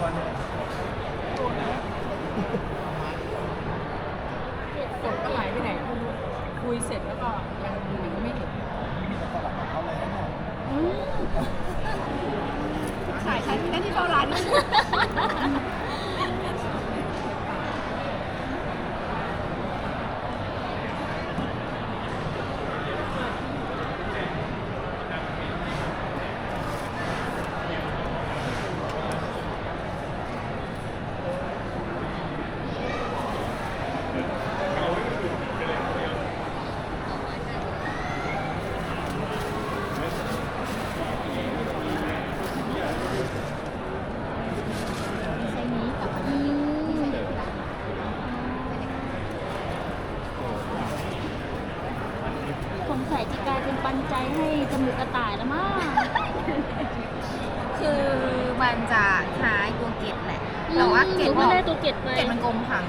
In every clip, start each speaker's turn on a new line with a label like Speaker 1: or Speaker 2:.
Speaker 1: กดก็หายไปไหนไม่รู้คุยเสร็จแล้วก็ยังยังไม่เห็น
Speaker 2: ขายฉันที่นั่นที่เข้าร้าน
Speaker 3: ใช้นี้กับอันนี้สงสัยจะกลายเป็นปันใจให้จ มูกกระต่ายแล้วมั้ง
Speaker 2: คือมันจะคล้ายตัวเกล็ดแหละแต่ว่าเกล็ด
Speaker 3: หนู
Speaker 2: มั
Speaker 3: ก็
Speaker 2: น
Speaker 3: ได้ตัวเกล็ดไป
Speaker 2: เกล็ดมันกลมค่ะ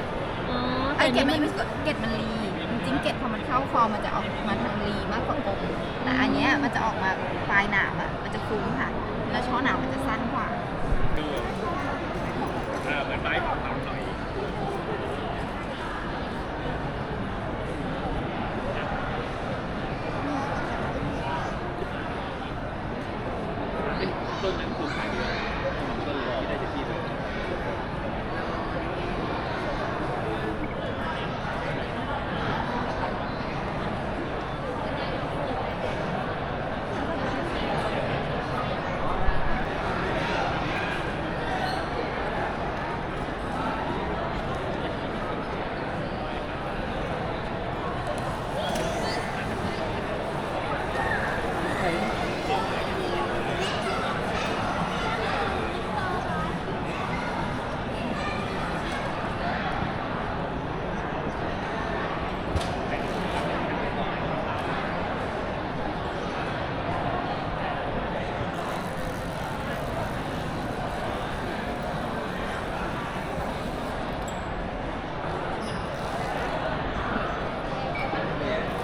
Speaker 3: อ๋อ
Speaker 2: ไอ้
Speaker 3: แต่
Speaker 2: เกล็ด
Speaker 3: นี่
Speaker 2: มัน
Speaker 3: มัน
Speaker 2: ไม่เกล็ดมันรีจริงๆเกล็ดพอมันเข้าคอมันจะออกมาทางรีมากกว่ากลม แต่อันเนี้ยมันจะออกมาปลายหนามอะ มันจะคุ้มค่ะ แล้วช่อหนามมันจะสั้นกว่า
Speaker 4: เหมือนไม้ของเราหน่อย ต้นนั้นคือขายเยอะต้นที่ได้จากที่เลย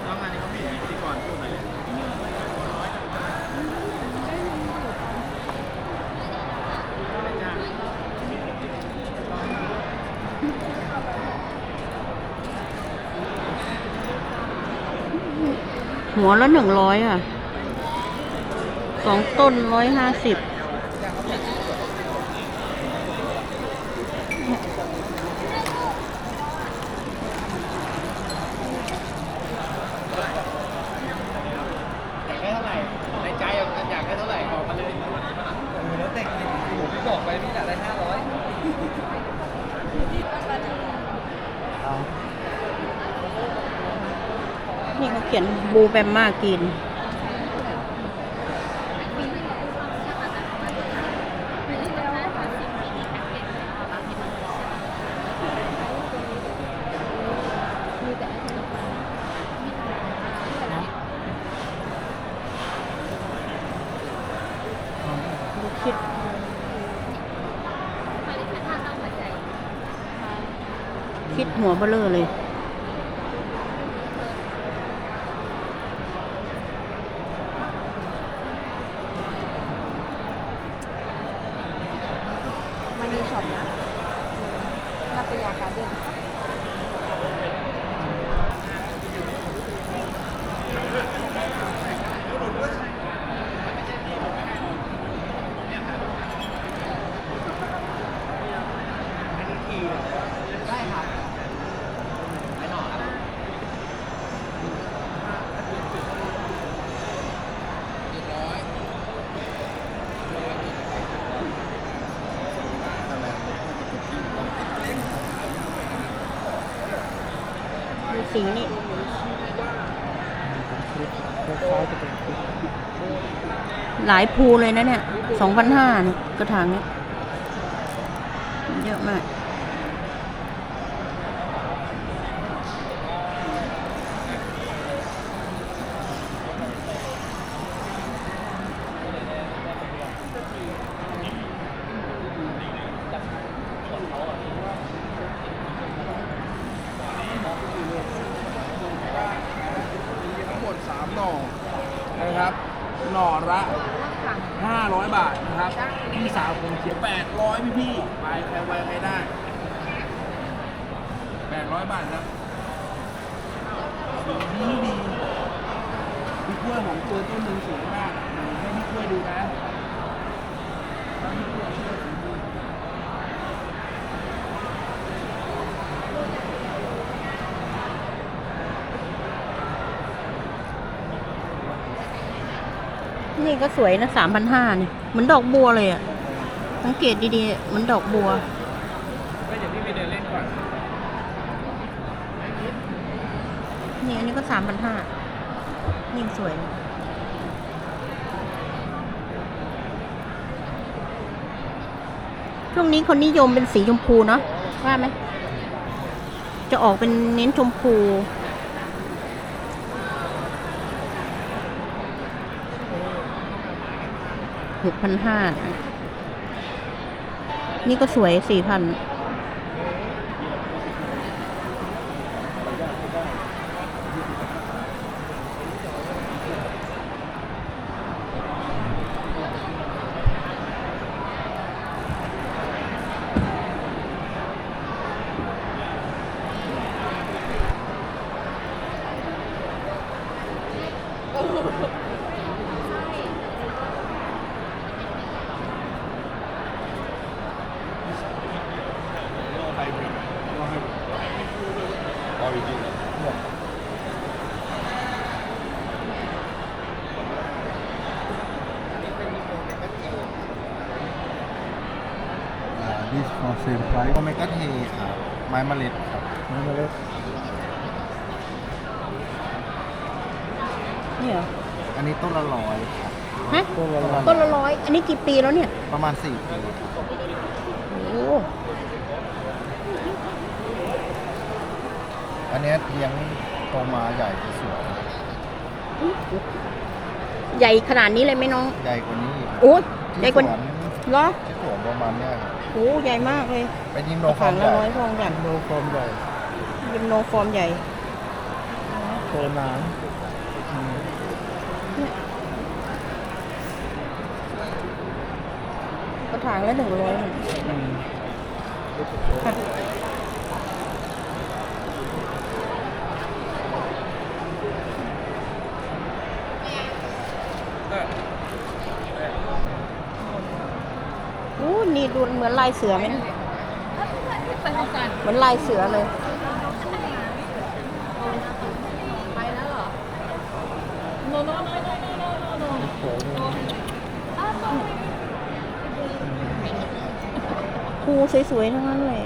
Speaker 4: น้องงานนี้เขามีพิธีกรพูดหน่อยเลย
Speaker 5: หัวละหนึ่งร้อยอะสองต้นร้อยห้าสิบ
Speaker 4: อยากได้เท่าไหร่ ในใจอยากอยากได้เท่าไหร่บอกมาเลยแล้วแต่ผมพี่บอกไปพี่อยากได้ห้าร้อย
Speaker 5: นี่ เขียนบูแบมมากิน คิด คิดหัวเบลอเลย
Speaker 2: มันมีช็อปนะรัตยาการเด้น ได้ค่ะ
Speaker 5: ดูสีนี่ หลายภูเลยนะเนี่ยสองพันห้ากระถางเนี้ยเยอะมาก
Speaker 4: ทั้งหมดสามหน่อนะครับ หน่อละ500 บาทนะครับพี่สาวผมเขียน800พี่พี่ๆไปใครไวใครได้ 800 บาทครับสีดีดีพี่ก ล้วยของตัวต้นหนึ่งสูงมากให้พี่กล้วยดูนะแล้พี่กล้วเชื่อสีดี
Speaker 5: นี่ก็สวยนะสามพันห้าเนี่ยเหมือนดอกบัวเลยอะ สังเกตดีๆเหมือนดอกบัว
Speaker 4: ก็เดี๋ยวพี่ไปเดินเล่นก่อน
Speaker 5: นี่อันนี้ก็สามพันห้า นี่สวยช่วงนี้คนนิยมเป็นสีชมพูเนาะว่าไหม จะออกเป็นเน้นชมพูหกพันห้า นี่ก็สวยสี่พัน
Speaker 6: ดิสค อเซมไพรส์โอเมก้าเทครับไม้เมล็ดครับไม้เมล็ด
Speaker 5: นี่เหรอ
Speaker 6: อันนี้ต้นละร้อยครับ
Speaker 5: ฮะ
Speaker 6: ต้นละร้อย
Speaker 5: ต้นละร้อย อันนี้กี่ปีแล้วเนี่ย
Speaker 6: ประมาณสี่ปี
Speaker 5: โอ้
Speaker 6: อันเนี้ยเลี้ยงโตมาใหญ่สวย
Speaker 5: ใหญ่ขนาดนี้เลยไหมน้อง
Speaker 6: ใหญ่กว่านี้อีก
Speaker 5: โอ้ยใหญ่
Speaker 6: ที่
Speaker 5: กว่า
Speaker 6: สวน
Speaker 5: เหรอ
Speaker 6: ที่สวนประมาณเนี้ยครับ
Speaker 5: โอ้ใหญ่มากเลย
Speaker 6: เป็นยิมโนฟ
Speaker 5: ถั
Speaker 6: อร์
Speaker 5: ง
Speaker 6: มให
Speaker 5: ละ
Speaker 6: ญ่
Speaker 5: ร้อยฟองใหญ่
Speaker 6: ยิมโนฟอร์มใหญ่
Speaker 5: ยิมโนฟอร์มใหญ่
Speaker 6: โตนาน
Speaker 5: กระถางละหนึ่งร้อยค่ะอู้นี่ดู เหมือนลายเสือไหม
Speaker 1: เท่ากัน
Speaker 5: เหมือนลายเสือเลย
Speaker 1: ไปแล้วเหรอโนโนโนโนโนโนค
Speaker 5: รูสวยๆทั้งนั้นเลย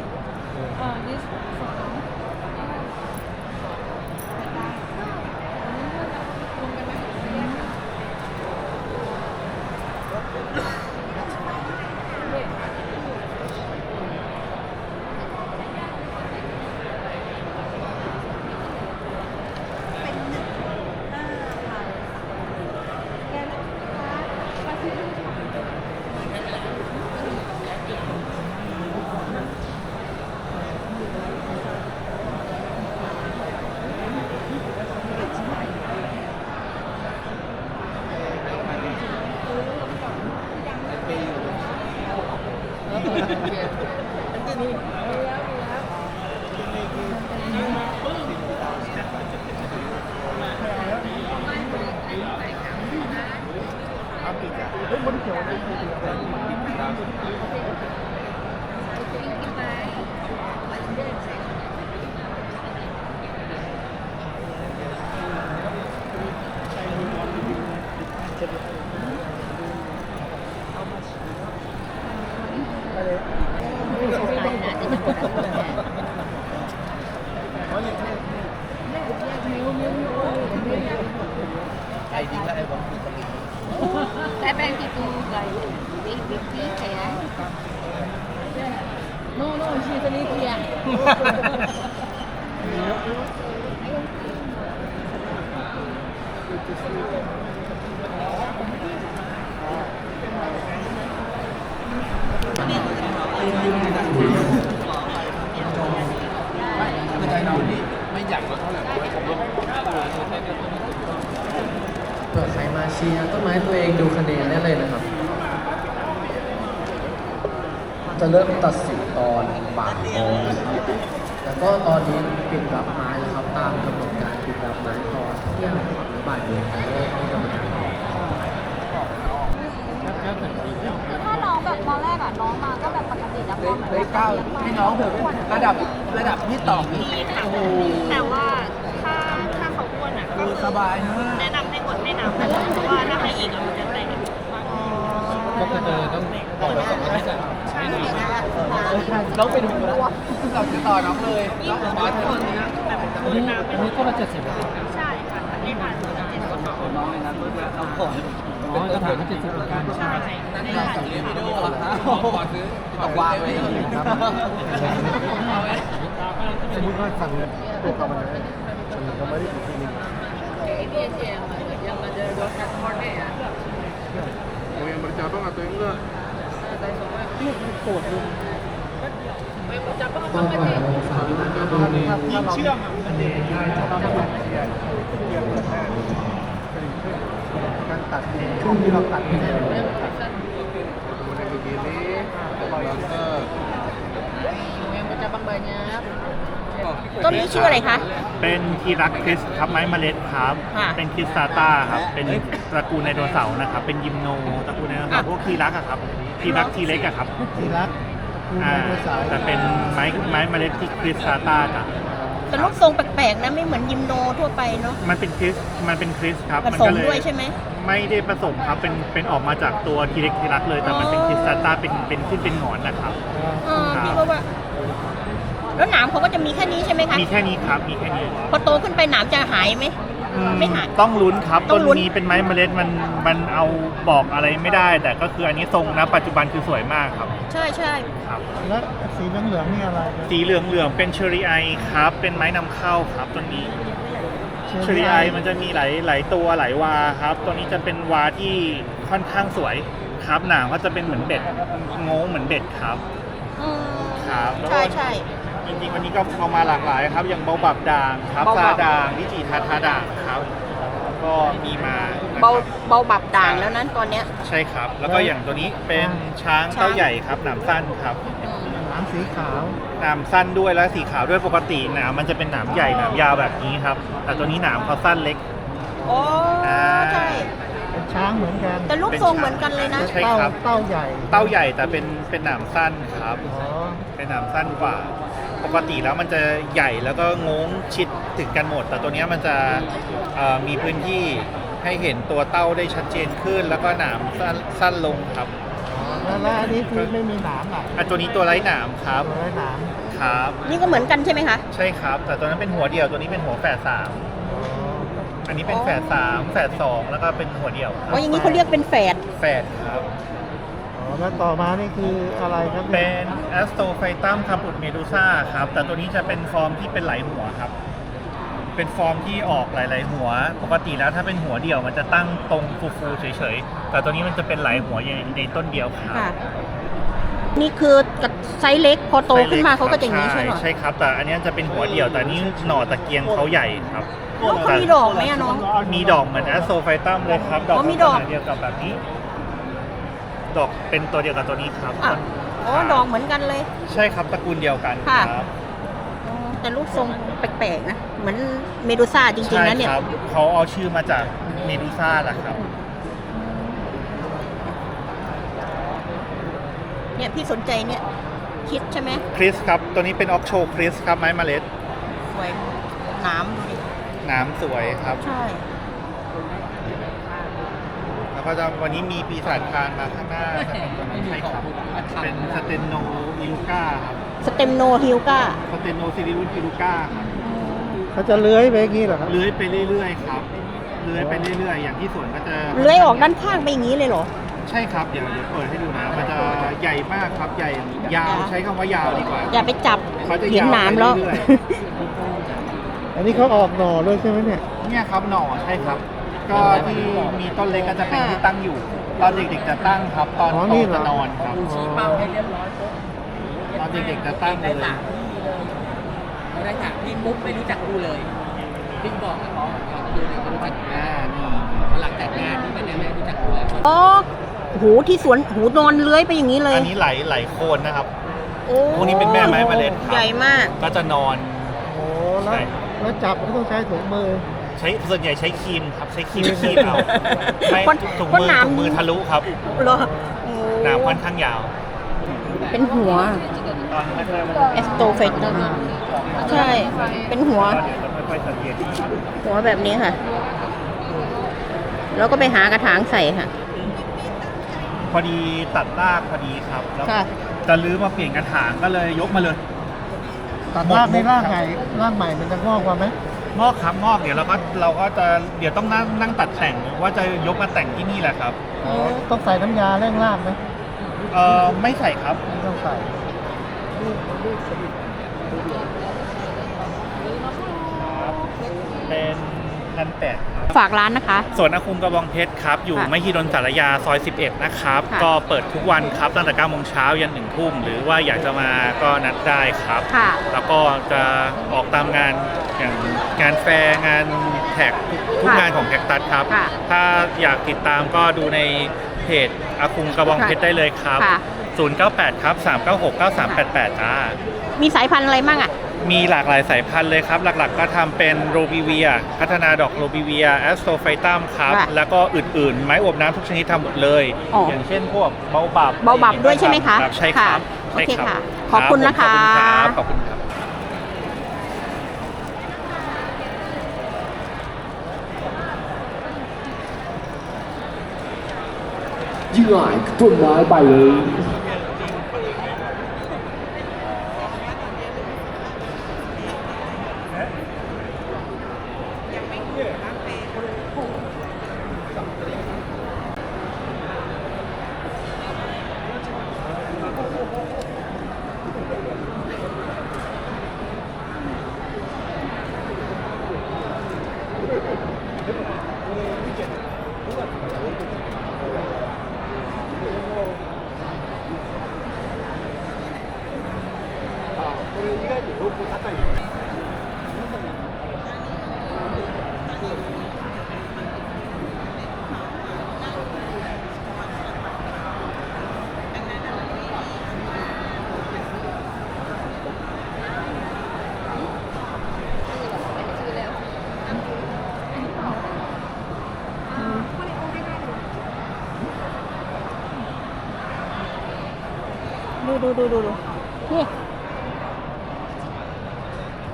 Speaker 1: Thank you.
Speaker 6: ไม่
Speaker 4: อยากลดเท่าไหร่ผมลด
Speaker 6: เผื่อใครมาช
Speaker 7: ชียร์ต้นไม้ตัวเองดูคะแนนได้เลยนะครับ จะเริ่มตัดสินตอนบ่ายโมงนแล้วก็ตอนนี้ปิดรับไม้แล้วครับ ตามกำหนดการปิดรับไม้ตอนเที่ยงหรือ บ่ายโมงจะเริ่มให้กรรมการออก
Speaker 3: คือถ้าน้องแบบตอนแรกอะน้องมาก็แบบปกติแล้วพอ
Speaker 4: เฮ้ยก้าวให้น้องเถอะระดับระดับที่ต่อนี่โอ้โห
Speaker 1: แต่ว่าถ้าถ้าเขาอ้วนอะ
Speaker 4: คือสบายมาก
Speaker 1: แนะนำให้งดให้น้ำเพราะว่าถ้าให้อีกอะมันจะเตะ
Speaker 7: ก็คือต้องปล่อยไว้ก่อนที่จะ
Speaker 4: น้องเป็นหัวเราจะต่อน้องเลยน้องบอสคนนี้
Speaker 7: อันนี้อันนี้ก็มาเจ็ดสิบ
Speaker 1: ใช่
Speaker 4: น้องเลยนะตัวจะเอาก่อน
Speaker 7: อ๋อจะถามว่าเจ็ดสิบเหมือนกัน
Speaker 1: ใช่
Speaker 4: นั่นคือสั่งเรียนวิดีโอเหรอฮะขอซื้อขอวางไว้ครับ
Speaker 6: สมมติว่าสั่งตัวกับมันมันก็ไม่ได้ถูกที่นี่โอ้ยมันจะต้องเอาตัวเองก็
Speaker 7: ตอนบ่ายโมงสามดูใน
Speaker 4: ยิ่งเชื่อมอะมันเด็ก
Speaker 6: การ ตัดช่วงที่เราตัดเนี่ยมันในบิกินี่แล้วก็
Speaker 5: ต้นนี้ชื่ออะไรคะ
Speaker 8: เป็นทีรักคริสครับไม้เมล็ดครับ
Speaker 5: ค่ะ
Speaker 8: เป็นคริสซาต้าครับ เป็นตระกูลไดโนเสาร์นะครับ เป็นยิมโนตระกูลไดโนเสาร์พวกทีรักอะครับทีรักทีเล็กอะครับ
Speaker 6: ทีรักคู
Speaker 8: อ่า
Speaker 6: ไดโนเสาร์
Speaker 8: แต่เป็นไม้ไม้เมล็ดที่คริสซาต้าจ้ะ
Speaker 5: แต่รูปทรงแปลกๆนะไม่เหมือนยิมโนทั่วไปเนาะ
Speaker 8: มันเป็นคริส มันเป็นคริสครับ
Speaker 5: ผ
Speaker 8: มัน
Speaker 5: ส
Speaker 8: ก็
Speaker 5: ม
Speaker 8: เลย
Speaker 5: ด้วยใช่ไหม
Speaker 8: ไม่ได้ผสมครับ เป็นเป็นออกมาจากตัวทีเล็กทีรักเลย แต่มันเป็นคริสซาต้าเป็นเป็นขึ้นเป็นหงอนนะครับ
Speaker 5: เออพี่ก็ว่า แล้วหนามเขาก็จะมีแค่นี้ใช่ไหมคะ
Speaker 8: มีแค่นี้ครับมีแค่นี้
Speaker 5: พอโตขึ้นไปหนามจะหายไหม
Speaker 8: อืม
Speaker 5: ไม่หาย
Speaker 8: ต้องลุ้นครับ
Speaker 5: ต้
Speaker 8: ต้
Speaker 5: อนงลุ้น
Speaker 8: นี้เป็นไม้เมล็ดมันมันเอาบอกอะไรไม่ได้ แต่ก็คืออันนี้ทรงนะ ปัจจุบันคือสวยมากครับ
Speaker 5: ใช่ใช่
Speaker 8: ครับ
Speaker 6: แล้วสีเหลืองๆนี่อะไร
Speaker 8: สีเหลืองเหลืองๆเป็นเชอรี่ไอครับ เป็นไม้นำเข้าครับตัวนี้ เชอรี่ไอมันจะมีหลายหลายตัวหลายวาครับ ตัวนี้จะเป็นวาที่ค่อนข้างสวยครับหนางก็จะเป็นเหมือนเบ็ดงงเหมือนเบ็ดครับ
Speaker 5: อืม
Speaker 8: ครับแล้ว
Speaker 5: ใช่ใช่
Speaker 8: จริงๆวันนี้ก็เอามาหลากหลายครับ อย่างเบาบับด่างครับ
Speaker 5: เบาบั
Speaker 8: ซา
Speaker 5: บ
Speaker 8: ด่างวิจิทาทาด่างครับ ก็มีมานะครับ
Speaker 5: เบาเบาบับด่างแล้วนั้นตอนเนี้ย
Speaker 8: ใช่ครับ แล้วก็อย่างตัวนี้เป็นช้าง
Speaker 5: ช้าง
Speaker 8: เต้าใหญ่ครับหนามสั้นครับ
Speaker 5: อืม
Speaker 6: หางสีขาว
Speaker 8: หนามสั้นด้วยและสีขาวด้วยปกติหนามมันจะเป็นหนามใหญ่หนามยาวแบบนี้ครับ แต่ตัวนี้หนามเขาสั้นเล็ก
Speaker 5: โอ้
Speaker 8: อ่า
Speaker 5: ใช่
Speaker 6: เป็นช้างเหมือนกัน
Speaker 5: แต่รูปทรงเหมือนกันเลยนะ
Speaker 8: ใช่
Speaker 6: เต้า
Speaker 8: ครับ
Speaker 6: เต้าใหญ่
Speaker 8: เต้าใหญ่แต่เป็นเป็นหนามสั้นครับ
Speaker 6: อ๋อ
Speaker 8: เป็นหนามสั้นกว่า ปกติแล้วมันจะใหญ่แล้วก็งงชิดถึงกันหมด แต่ตัวเนี้ยมันจะเอ่อมีพื้นที่ให้เห็นตัวเต้าได้ชัดเจนขึ้น แล้วก็หนามสั้นสั้นลงครับ
Speaker 6: แล้วแล้วอันนี้คือไม่มีหนามอะ
Speaker 8: อันตัวนี้ตัวไร้หนามครับ
Speaker 6: ตัวไร้หนาม
Speaker 8: ครับ
Speaker 5: นี่ก็เหมือนกันใช่ไหมคะ
Speaker 8: ใช่ครับ แต่ตัวนั้นเป็นหัวเดียวตัวนี้เป็นหัวแฝดสาม
Speaker 6: อ๋อ
Speaker 8: อันนี้เป็นแฝดสามแฝดสองแล้วก็เป็นหัวเดียวค
Speaker 5: อ๋
Speaker 8: รั
Speaker 5: อบอย่างนี้เขาเรียกเป็นแฝด
Speaker 8: แฝดครับ
Speaker 6: อ๋อแล้วต่อมานี่คืออะไรครับ
Speaker 8: เป็
Speaker 6: ย
Speaker 8: นแอสโตไฟตัมคาปุดเมดูซ่าครับ แต่ตัวนี้จะเป็นฟอร์มที่เป็นไหลหัวครับ เป็นฟอร์มที่ออกหลาย ๆ หัว ปกติแล้วถ้าเป็นหัวเดี่ยวมันจะตั้งตรงฟูๆเฉย ๆ แต่ตัวนี้มันจะเป็นไหลายหัวอยู่ในต้นเดียวครับ
Speaker 5: ค่ะ นี่คือกับไซส์เล็กพอโตขึ้นมาเขาก็จะอย่างนี้ใช่ไหม
Speaker 8: ใช่ครับ แต่อันนี้จะเป็นหัวเดี่ยว แต่อันนี้หน่อตะเกียงเขาใหญ่ครับ
Speaker 5: ลูกเขามีดอกไหมอะน้อง
Speaker 8: มีดอกเหมือนแอสโตไฟตัมเลยครับ ดอก
Speaker 5: อ๋อมีดอก
Speaker 8: ลัษณะเดียวกับแบบนี้ ดอกเป็นตัวเดียวกับตัวนี้ครับ
Speaker 5: อะอ๋อดอกเหมือนกันเลย
Speaker 8: ใช่ครับตระกูลเดียวกัน
Speaker 5: ค่ะ
Speaker 8: ครับ
Speaker 5: อ๋อ แต่รูปทรงแปลกๆนะ เหมือนเมดูซ่าจริงๆนะเนี่ย
Speaker 8: ใช่ครับเขาเอาชื่อมาจากเมดูซ่าแหละครับ
Speaker 5: เนี่ยพี่สนใจเนี่ยคิดใช่ไหม
Speaker 8: คริสครับ ตัวนี้เป็นออกโชคริสครับ ไม้เมล็ด
Speaker 5: สวยหน้ำดูดิ
Speaker 8: น้ำสวยครับ
Speaker 5: ใช่
Speaker 8: แล้วก็จะวันนี้มีปีศาจคานมาข้างหน้าจะเป็นตัวนั้นใช่ครับ เป็นสเตนโนอิลูก้าครับ
Speaker 5: สเต็มโนฮิลกา
Speaker 8: สเตนโนซิลิวุสอิลูก้าครับ
Speaker 6: เขาจะเลื้อยไปอย่างนี้เหรอครับ
Speaker 8: เลื้อยไปเรื่อยๆครับเลื้อยไปเรื่อยๆ อย่างที่สวนก็จะ
Speaker 5: เลื้อยออกด้านข้างไปอย่างนี้เลยเหรอ
Speaker 8: ใช่ครับเดี๋ยวเดี๋ยวเปิดให้ดูนะมันจะใหญ่มากครับใหญ่ยาวใช้คำว่ายาวดีกว่า
Speaker 5: อย่าไปจับ
Speaker 8: เขาจะ
Speaker 5: เห็น
Speaker 8: ยาว
Speaker 5: หนามแล้ว
Speaker 8: ไปเรื่อย
Speaker 6: อันนี้เขาออกหน่อด้วยใช่ไหมเนี่ย
Speaker 8: เนี่ยครับหน่อใช่ครับ ก็ที่มีต้นเล็กก็จะเป็นที่ตั้งอยู่ตอนเด็กๆจะตั้งครับ ตอน
Speaker 6: อ๋อ
Speaker 8: โต
Speaker 6: นี่เหรอ
Speaker 8: จะนอนครับ
Speaker 4: ชี้เป้าให้เรียบร้อยปุ๊บ
Speaker 8: ตอน เด็กๆจะตั้งเลย
Speaker 4: ได้สามที่เลยเราได้สามที่ปุ๊บไม่รู้จักกูเลยพี่บอกกับเขาก่อนดูเลยไม่รู้จัก
Speaker 8: อ่านี่
Speaker 4: หลังแต่งงานนี่เป็นยังไงรู้จักอะไรบ้าง
Speaker 5: อ๋อหูที่สวนหูนอนเลื้อยไปอย่างนี้เลย
Speaker 8: อันนี้ไหลไหลโคนนะครับ
Speaker 5: โอ้
Speaker 8: พวกนี้เป็นแม่ไม้เมล็ดครับ
Speaker 5: ใหญ่มาก
Speaker 8: ก็จะนอน
Speaker 6: โอ้แล้ว
Speaker 8: ใช่
Speaker 6: แล้วจับก็ต้องใช้ถุงมือ
Speaker 8: ใช้ส่วนใหญ่ใช้ครีมครับ ใช้ครีมคีบเอาไม่
Speaker 5: คน
Speaker 8: ถุง
Speaker 5: คน
Speaker 8: มือ
Speaker 5: หนาม
Speaker 8: ถุงมือทะลุครับ
Speaker 5: เหรอโอ้
Speaker 8: หนามค่อนข้างยาว
Speaker 5: เป็นหัว
Speaker 8: ตอนแรกๆมัน
Speaker 5: เอสโตเฟตใช่ เป็นหัว
Speaker 8: เดี๋ยวเราค่อยๆสังเกต
Speaker 5: หัวแบบนี้ค่ะ แล้วก็ไปหากระถางใส่ค่ะ
Speaker 8: พอดีตัดรากพอดีครับแล้ว
Speaker 5: ค่ะ
Speaker 8: จะลื้อมาเปลี่ยนกระถางก็เลยยกมาเลย
Speaker 6: ตัดรากในรากใหม่รากใหม่มันจะงอกกว่าไหม
Speaker 8: งอกครับงอกเดี๋ยวเราก็เราก็จะเดี๋ยวต้องนั่งนั่งตัดแต่งว่าจะยกมาแต่งที่นี่แหละครับ
Speaker 6: อ๋อต้องใส่น้ำยาเร่งรากไหม
Speaker 8: เออไม่ใส่ครับ
Speaker 6: ไม่ต้องใส่
Speaker 8: เป็นพันแปด
Speaker 5: ฝากร้านนะคะ
Speaker 8: สวนอาคุมกระบองเพชรครับ อยู่
Speaker 5: ค่ะ
Speaker 8: มหิดลสารยาซอย 11 นะครับ
Speaker 5: ค่ะ
Speaker 8: ก็เปิดทุกวันครับตั้งแต่9โมงเช้ายัน1ทุ่ม หรือว่าอยากจะมาก็นัดได้ครับ
Speaker 5: ค่ะ
Speaker 8: แล้วก็จะออกตามงานอย่างงานแฟร์งานแท็กทุกทุก
Speaker 5: ค่ะ
Speaker 8: งานของแคคตัสครับ
Speaker 5: ค่ะ
Speaker 8: ถ้าอยากติดตามก็ดูในเพจอาคุมกระบองเพชรได้เลยครับ
Speaker 5: ค่ะ
Speaker 8: 098 ครับ 396 9388 จ้า
Speaker 5: มีสายพันธุ์อะไรมั่งอะ
Speaker 8: มีหลากหลายสายพันธุ์เลยครับ หลักๆก็ทำเป็นโรบิเวีย พัฒนาดอกโรบิเวียแอสโตไฟตัมครับ
Speaker 5: ค่ะ
Speaker 8: แล้วก็อื่นๆ ไม้อบน้ำทุกชนิดทำหมดเลย
Speaker 5: อ๋อ
Speaker 8: อ
Speaker 5: อย่าง
Speaker 8: เช่นพวกเบาบับ
Speaker 5: เบาบับด้วยใช่ไหมคะ
Speaker 8: รับใช่ครับ
Speaker 5: ค่ะ
Speaker 8: ใช่
Speaker 5: โอเค
Speaker 8: รับ
Speaker 5: ค่ะ ขอบคุณ
Speaker 8: รับ
Speaker 5: นะคะ
Speaker 8: ขอบคุณครับ ขอบคุณครับ
Speaker 7: ยิ่งหลายต้นไม้ใบเลย
Speaker 5: ดูดูดูดูดูนี่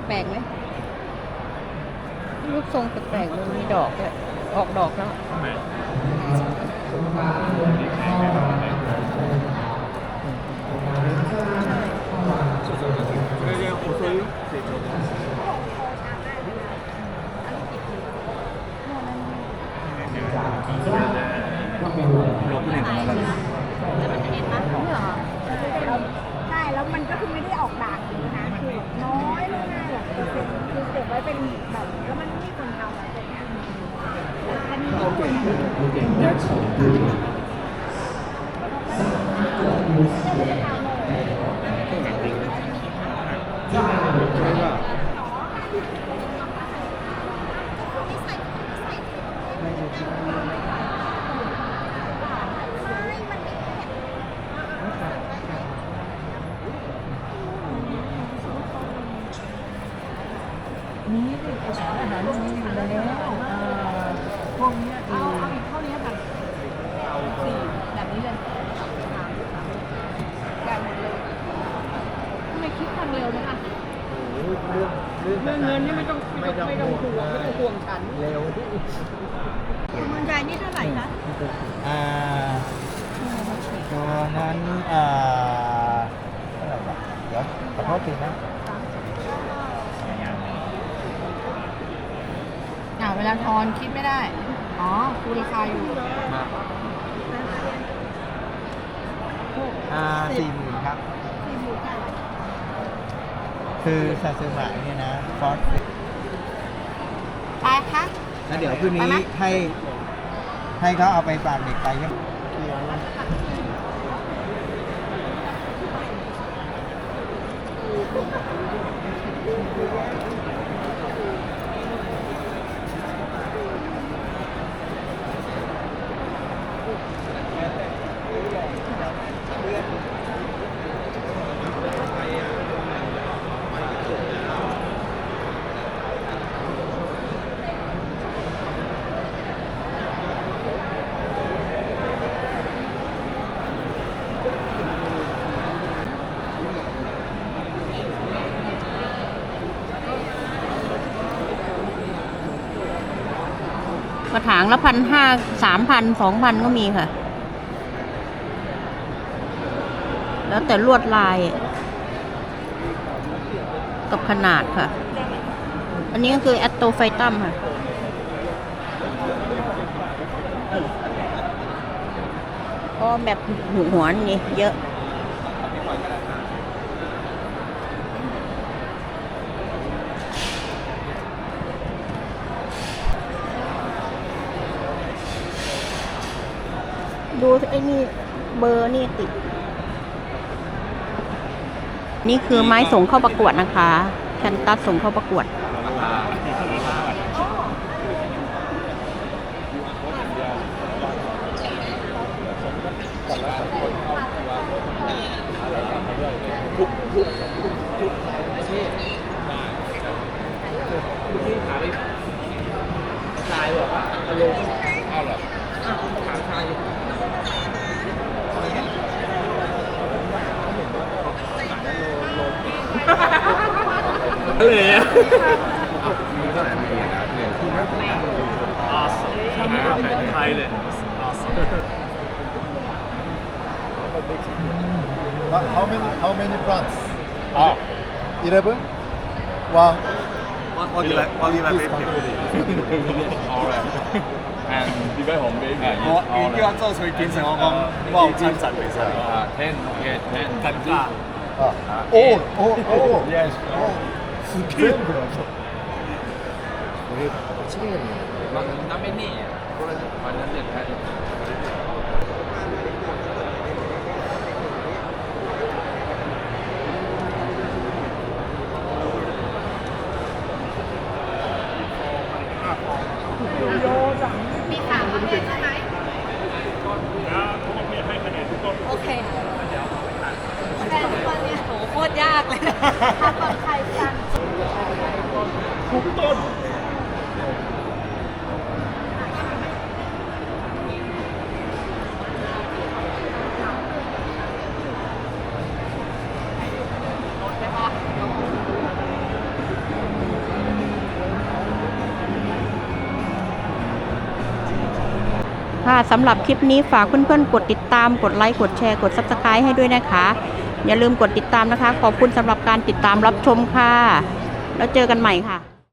Speaker 5: แปลกไหมรูปทรงแปลกๆมันมีดอกเลยออกดอกแล้ว
Speaker 1: ใช่แล้วมันก็คือไม่ได้ออกด่างเยอะนะคือแบบน้อยมากๆแบบเปอร์เซ็นคือเก็บไว้เป็นแบบแล้วมันไม่มีคนทำอะไรอย่างเงี้ยอันนี้ก็คือเอาเอาอีกเท่านี้ค่ะสี่แบบนี้เลยได้หมดเลยทำไมคิดทำเร็วนะคะ
Speaker 6: เรื่องเงินนี่ไม่ต้องไม่ต้องไม่ต้องห่วงไม่ต้องห่วงฉันเร็ว
Speaker 1: มันใหญ่นี่เท่าไหร่คะ
Speaker 6: อ่าตัวนั้นอ่าเท่าไหร่วะเดี๋ยวขอโทษทีนะ
Speaker 1: อ่า เวลาทอนคิดไม่ได้ อ๋อคูราคาอยู่
Speaker 6: อ่าสี่หมื่นครับ คือซาซึมะเนี่ยนะฟอส
Speaker 1: ไปคะ
Speaker 6: แล้วเดี๋ยวคืน
Speaker 1: ไป
Speaker 6: นี้
Speaker 1: ไหม
Speaker 6: ให้ ให้เขาเอาไปฝากเด็กไปใช่ไหม
Speaker 5: ระ ถางละพันห้าสามพันสองพันก็มีค่ะ แล้วแต่ลวดลาย กับขนาดค่ะ อันนี้ก็คือแอตโตไฟตัมค่ะก็แบบหัวหัวนี่เยอะ ดูไอ้นี่เบอร์นี่ติด นี่คือไม้ส่งเข้าประกวดนะคะแคนตัสส่งเข้าประกวด
Speaker 9: อ เล
Speaker 10: ย Thailand
Speaker 11: How many how many plants?
Speaker 10: Oh.
Speaker 11: Eleven. One.
Speaker 10: Only like only like baby. 我一定要做出变成我讲帮参实其实啊，ten okay ten 更加
Speaker 11: Ah. Oh oh oh. Yes. 불필요한
Speaker 9: 거 같 아. 우리 치맥이었 네. มันทำไม่นี่วันนั้
Speaker 12: มีสามปะเภไหมโอเคแต่โหโคตรยากเลย
Speaker 5: สำหรับคลิปนี้ฝากเพื่อนๆ กดติดตาม กดไลค์ กดแชร์ กด Subscribe ให้ด้วยนะคะ อย่าลืมกดติดตามนะคะ ขอบคุณสำหรับการติดตามรับชมค่ะ แล้วเจอกันใหม่ค่ะ